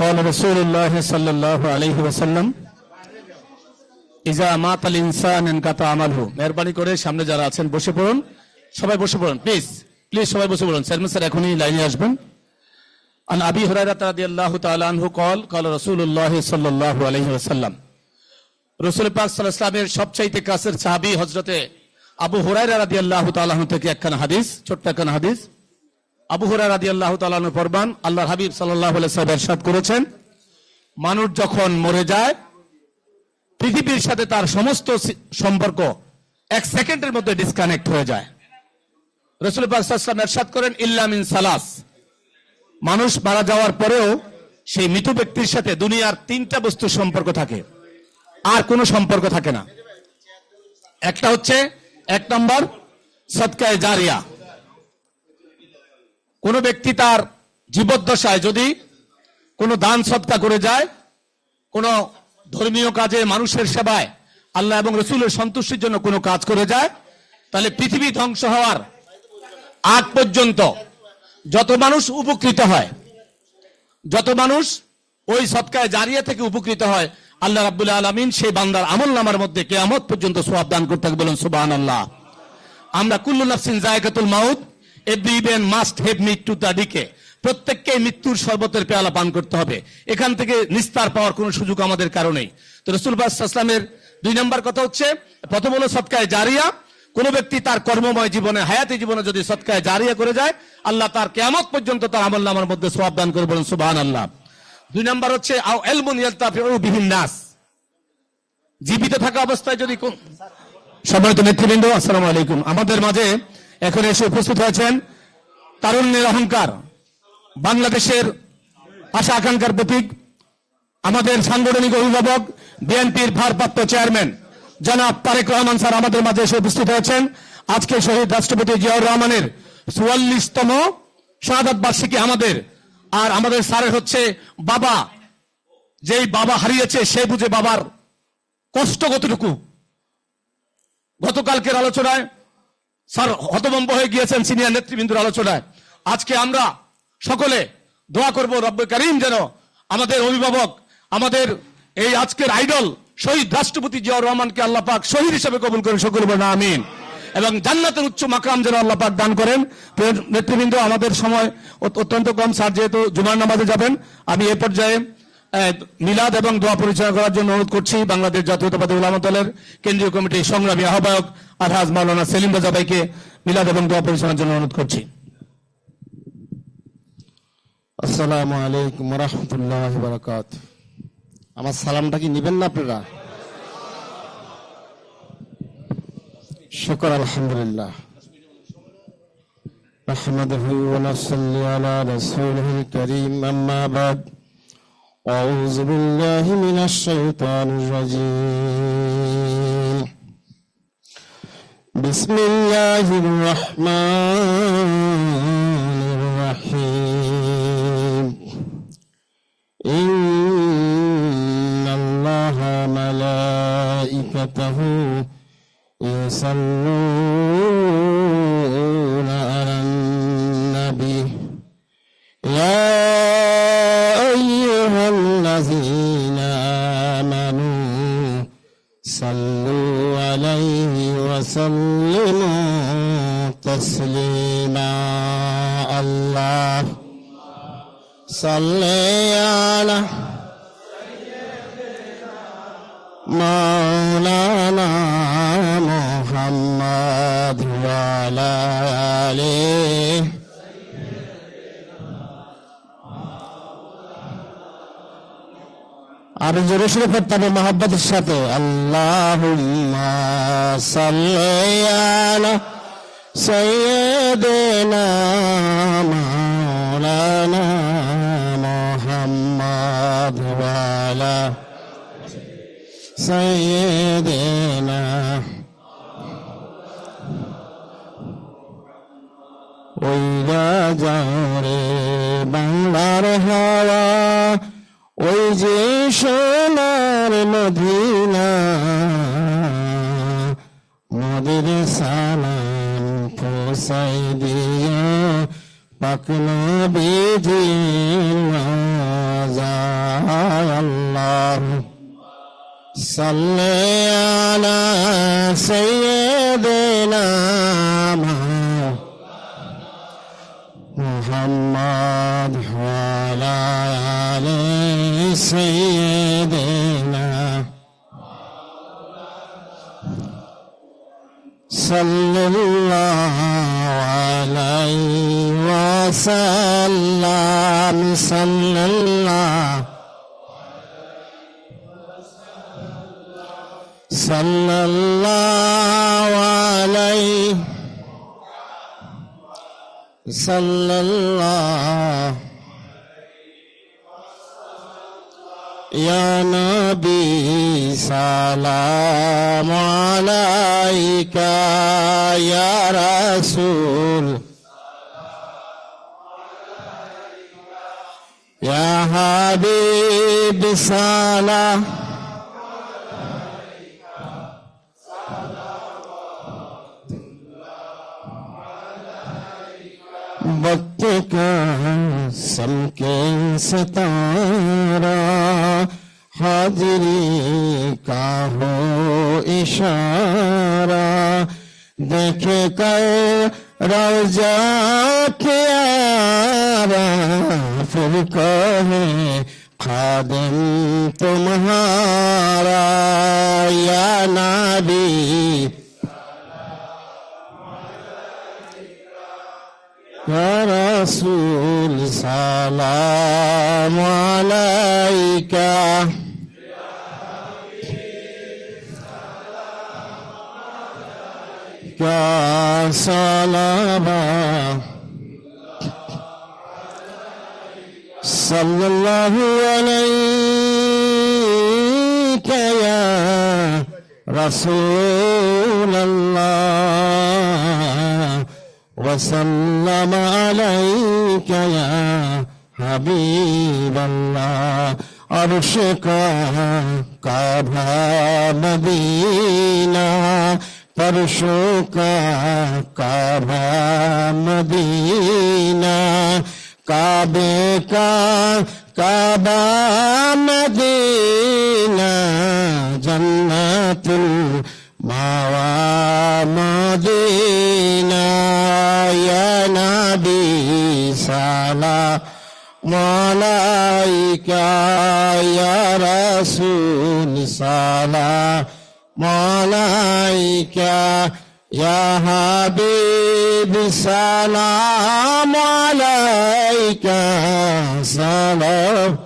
قال رسول الله صلى الله عليه وسلم ইজা মাতাল ইনসান এনকাতা আমালহু মেহরবানি করে সামনে যারা আছেন বসে পড়ুন সবাই বসে পড়ুন প্লিজ প্লিজ সবাই বসে পড়ুন চেয়ারম্যান স্যার এখনই লাইনে আসবেন عن ابي هريره رضي الله تعالى عنه قال قال رسول الله صلى الله عليه وسلم রসুল পাক সাল্লাল্লাহু আলাইহি ওয়াসাল্লামের সবচাইতে কাছের সাহাবী হযরতে আবু হুরায়রা রাদিয়াল্লাহু তাআলা আনহু থেকে একখানা হাদিস ছোট্ট একখানা হাদিস আবু হুরায়রা রাদিয়াল্লাহু তাআলা আনহু ফরমান, আল্লাহর হাবিব ওয়াসাল্লাম করেছেন, মানুষ যখন মরে যায়, পৃথিবীর সাথে তার সমস্ত সম্পর্ক এক সেকেন্ডের মধ্যে ডিসকানেক্ট হয়ে যায়। রসুল ইরশাদ করেন, ইল্লা মিন সালাস। মানুষ মারা যাওয়ার পরেও সেই মৃত ব্যক্তির সাথে দুনিয়ার তিনটা বস্তুর সম্পর্ক থাকে। আর কোনো সম্পর্ক থাকে না। একটা হচ্ছে, এক নম্বর সৎকায় জারিয়া। কোন ব্যক্তি তার জীবদ্দশায় যদি কোনো দান সৎকা করে যায়, কোন ধর্মীয় কাজে, মানুষের সেবায় আল্লাহ এবং রসুলের সন্তুষ্টির জন্য কোনো কাজ করে যায়, তাহলে পৃথিবী ধ্বংস হওয়ার আগ পর্যন্ত যত মানুষ উপকৃত হয়, যত মানুষ ওই সৎকায় জারিয়া থেকে উপকৃত হয়, আল্লাহ রাব্বুল আলমিন সেই বান্দার আমল নামার মধ্যে কেয়ামত পর্যন্ত সোয়াব দান করতে বলুন সুবাহ আল্লাহ আমরা কুল্লু নাফসিন জায়গাতুল মাউত every even must have meet to তাডিকে প্রত্যেককে মৃত্যুর শরবতের পেয়ালা পান করতে হবে। এখান থেকে নিস্তার পাওয়ার কোনো সুযোগ আমাদের কারণেই তো রসুল ইসলামের দুই নম্বর কথা হচ্ছে, প্রথম হলো সৎকায় জারিয়া। কোন ব্যক্তি তার কর্মময় জীবনে, হায়াতি জীবনে যদি সৎকায় জারিয়া করে যায়, আল্লাহ তার কেয়ামত পর্যন্ত তার আমল নামার মধ্যে সোয়াব দান করে বলেন সুবাহ আল্লাহ দুই নম্বর হচ্ছে জীবিত থাকা অবস্থায় যদি কোন সম্মানিত নেতৃবৃন্দ, আসসালামু আলাইকুম। আমাদের মাঝে এখন এসে উপস্থিত হয়েছেন তারুণ্যের অহংকার, বাংলাদেশের আশা আকাঙ্ক্ষার প্রতীক, আমাদের সাংগঠনিক অভিভাবক, বিএনপির ভারপ্রাপ্ত চেয়ারম্যান, জনাব তারেক রহমান স্যার আমাদের মাঝে এসে উপস্থিত হয়েছেন। আজকে শহীদ রাষ্ট্রপতি জিয়াউর রহমানের চুয়াল্লিশতম শাহাদাত বার্ষিকী আমাদের। আর আমাদের স্যারের হচ্ছে বাবা। যেই বাবা হারিয়েছে, সে বুঝে বাবার কষ্ট কতটুকু? গতকালকের আলোচনায় স্যার, হতভম্ব হয়ে গিয়েছেন সিনিয়র নেতৃবৃন্দুর আলোচনায়। আজকে আমরা সকলে দোয়া করব রব্ব করিম যেন আমাদের অভিভাবক, আমাদের এই আজকের আইডল শহীদ রাষ্ট্রপতি জিয়াউর রহমানকে আল্লাহ পাক শহীদ হিসেবে কবুল করেন সকল বলেন আমিন। এবং জান্নাতের উচ্চ মাকাম যেন আল্লাহ পাক দান করেন। নেতৃবৃন্দ, আমাদের সময় অত্যন্ত কম, স্যার, যেহেতু জুমার নামাজে যাবেন, আমি এ পর্যায়ে মিলাদ এবং দোয়া পরিচালনা করার জন্য অনুরোধ করছি বাংলাদেশ জাতীয়তাবাদী উলামা দলের কেন্দ্রীয় কমিটির সংগ্রামী আহ্বায়ক আলহাজ মাওলানা সেলিম রাজা ভাইকে মিলাদ এবং দোয়া পরিচালনার জন্য অনুরোধ করছি আসসালামু আলাইকুম রহমতুল্লাহ বারাকাত আমার সালামটা কি নিবেন না আপনারা শুকর আলহামদুলিল্লাহ نحمده ونصلي على رسوله الكريم أما بعد أعوذ بالله من الشيطان الرجيم بسم الله الرحمن الرحيم. إن الله ملائكته يصلون على النبي. يا أيها الذين آمنوا صلوا عليه وسلموا تسليما الله صل على مولانا محمد وعلى آله আর জোরে সুরে পড়তে হবে মহাব্বতের সাথে আল্লাহুম্মা সাল্লি আলা সাইয়্যিদিনা মাওলানা মুহাম্মদ ওয়া وقنا به وعزايا الله. صل على سيدنا محمد وعلى آل سيدنا. صلى الله وسلم صلى الله صلى الله عليه صلى الله يا نبي سلام عليك يا رسول يا حبيب سلام वक्त का समके सितारा हाजिरी का हो इशारा देखे कर रोजा प्यारा फिर कहे खादिम तुम्हारा या नाबी रसूल सलाम अलैका सलामा صلى الله عليك يا رسول الله وسلم عليك يا حبيب الله عرشك كعبة مدينة فرشك كعبة مدينة काबे का काबा मदीना जन्नतुल मावा मदीना या नबी सला मलाइका या रसूल सला मलाइका या हबीब सलाम अलैक عليك سلام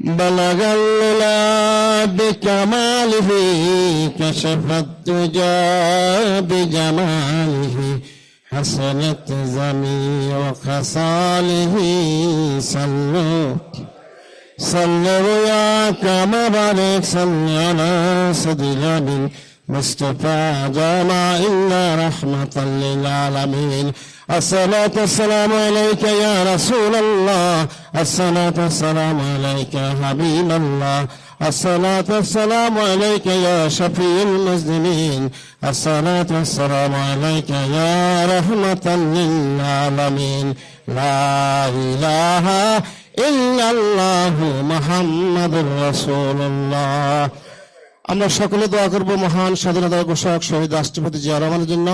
بلغ العلا بكماله كشف الدجى بجماله حسنت جميع خصاله صلوا صلوا يا كما بارك صل على سيدنا مصطفى جمع إلا رحمة للعالمين. الصلاة والسلام عليك يا رسول الله. الصلاة والسلام عليك يا حبيب الله. الصلاة والسلام عليك يا شفيع المسلمين. الصلاة والسلام عليك يا رحمة للعالمين. لا إله إلا الله محمد رسول الله. আমরা সকলে দোয়া করব মহান স্বাধীনতা ঘোষক শহীদ রাষ্ট্রপতি জিয়া রহমানের জন্য,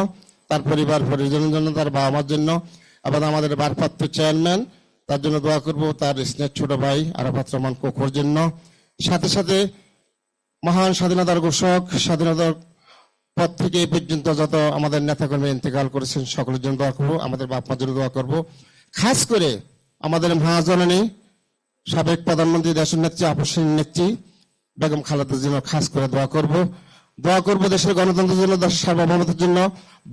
তার পরিবার, পরিজনের জন্য, তার বাবা মার জন্য, এবং আমাদের ভারপ্রাপ্ত চেয়ারম্যান, তার জন্য দোয়া করব তার স্নেহ ছোট ভাই আরাফাত রহমান কোখর জন্য। সাথে সাথে মহান স্বাধীনতার ঘোষক, স্বাধীনতার পর থেকে এই পর্যন্ত যত আমাদের নেতাকর্মী ইন্তেকাল করেছেন, সকলের জন্য দোয়া করব, আমাদের বাপ মার জন্য দোয়া করব। খাস করে আমাদের মহাজননী, সাবেক প্রধানমন্ত্রী, দেশের নেত্রী আপসীন নেত্রী বেগম খালেদার জন্য খাস করে দোয়া করব দোয়া করব দেশের গণতন্ত্রের জন্য দেশের সার্বভৌমত্বের জন্য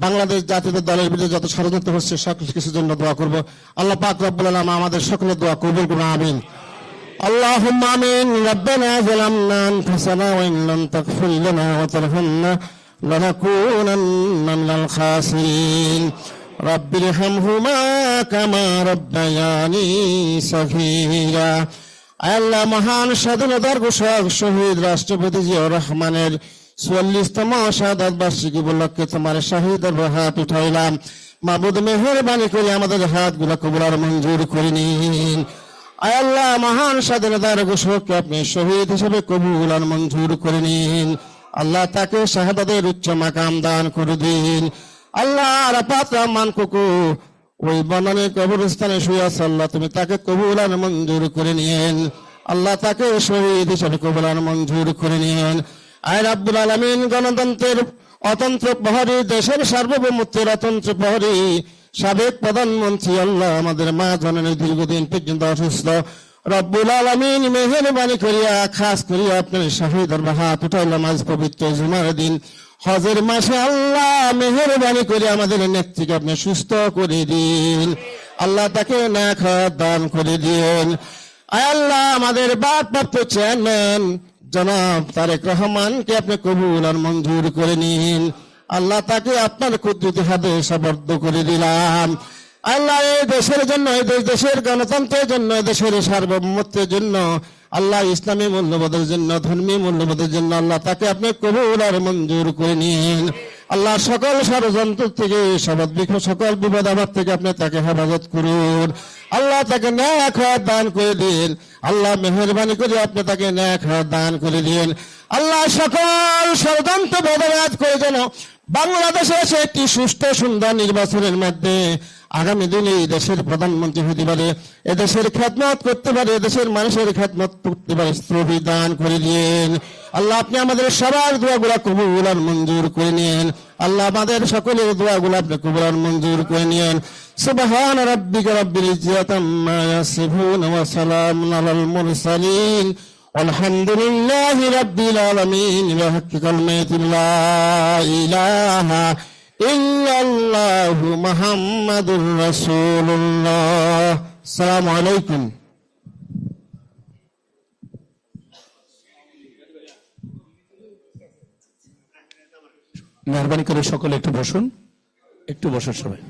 বাংলাদেশ জাতীয় দলের বিরুদ্ধে যত ষড়যন্ত্র হচ্ছে সকল কিছুর জন্য দোয়া করব আল্লাহ পাক রব্বুল আলম আমাদের সকলের দোয়া কবুল করুন আমিন اللهم امين ربنا ظلمنا انفسنا وان لم تغفر لنا وترحمنا لنكونن من الخاسرين رب ارحمهما كما ربياني صغيرا আল্লাহ মহান স্বাধীনতার ঘোষক শহীদ রাষ্ট্রপতি জিয়াউর রহমানের চুয়াল্লিশতম শাহাদ বার্ষিকী উপলক্ষে তোমার শাহিদের হাত উঠাইলাম। মাবুদ মেহরবানি করে আমাদের হাতগুলা কবুলার মঞ্জুর করে নিন। আল্লাহ মহান স্বাধীনতার ঘোষককে আপনি শহীদ হিসেবে কবুল আর মঞ্জুর করে নিন। আল্লাহ তাকে শাহাদাতের উচ্চ মাকাম দান করে দিন। আল্লাহ রাপাত রহমান কুকু ওই বনানী কবরস্থানে শুয়ে আল্লাহ, তুমি তাকে কবুল আর মঞ্জুর করে নিয়েন। আল্লাহ তাকে শহীদ হিসেবে কবুল আর মঞ্জুর করে নিয়েন। আয় রাব্বুল আলমিন, গণতন্ত্রের অতন্ত্র প্রহরী, দেশের সার্বভৌমত্বের অতন্ত্র প্রহরী, সাবেক প্রধানমন্ত্রী আল্লাহ আমাদের মা জননী দীর্ঘদিন পর্যন্ত অসুস্থ। রব্বুল আলমিন মেহরবানি করিয়া, খাস করিয়া আপনার শাহিদার হাত উঠাইলাম আজ পবিত্র জুমার দিন। হজের মাসে আল্লাহ মেহরবানি করে আমাদের নেত্রীকে আপনি সুস্থ করে দিন। আল্লাহ তাকে না খাওয়া দান করে দিন। আল্লাহ, আমাদের বাদপ্রাপ্ত চেয়ারম্যান জনাব তারেক রহমানকে আপনি কবুল আর মঞ্জুর করে নিন। আল্লাহ তাকে আপনার কুদরতি হাতে সাবর্দ করে দিলাম। আল্লাহ এই দেশের জন্য, এই দেশ- দেশের গণতন্ত্রের জন্য দেশের সার্বভৌমত্বের জন্য আল্লাহ ইসলামী মূল্যবোধের জন্য ধর্মীয় মূল্যবোধের জন্য আল্লাহ তাকে আপনি কবুল আর মঞ্জুর করে নিন। আল্লাহ সকল ষড়যন্ত্র থেকে সবদ সকল বিপদ আবাদ থেকে আপনি তাকে হেফাজত করুন। আল্লাহ তাকে খাওয়ার দান করে দিন। আল্লাহ মেহরবানি করে আপনি তাকে ন্যায় খাওয়ার দান করে দিন। আল্লাহ সকল ষড়যন্ত্র বদলাত করে যেন বাংলাদেশে এসে একটি সুষ্ঠু সুন্দর নির্বাচনের মধ্যে আগামী দিনে এই দেশের প্রধানমন্ত্রী হতে পারে এদেশের খেদমত করতে পারে এদেশের মানুষের খেদমত করতে পারে দান করে দিন আল্লাহ, আপনি আমাদের সবার দোয়াগুলা কবুল আর মঞ্জুর করে নিন আল্লাহ, আমাদের সকলের দোয়াগুলা আপনি কবুল মঞ্জুর করে নিন সুবহান রাব্বিকা রাব্বিল ইজ্জাতি আম্মা ইয়াসিফুন ওয়া সালামুন আলাল মুরসালিন। والحمد لله رب العالمين بحق كلمة لا إله إلا الله محمد رسول الله السلام عليكم মেহরবানি করে সকলে একটু বসুন একটু বসুন সবাই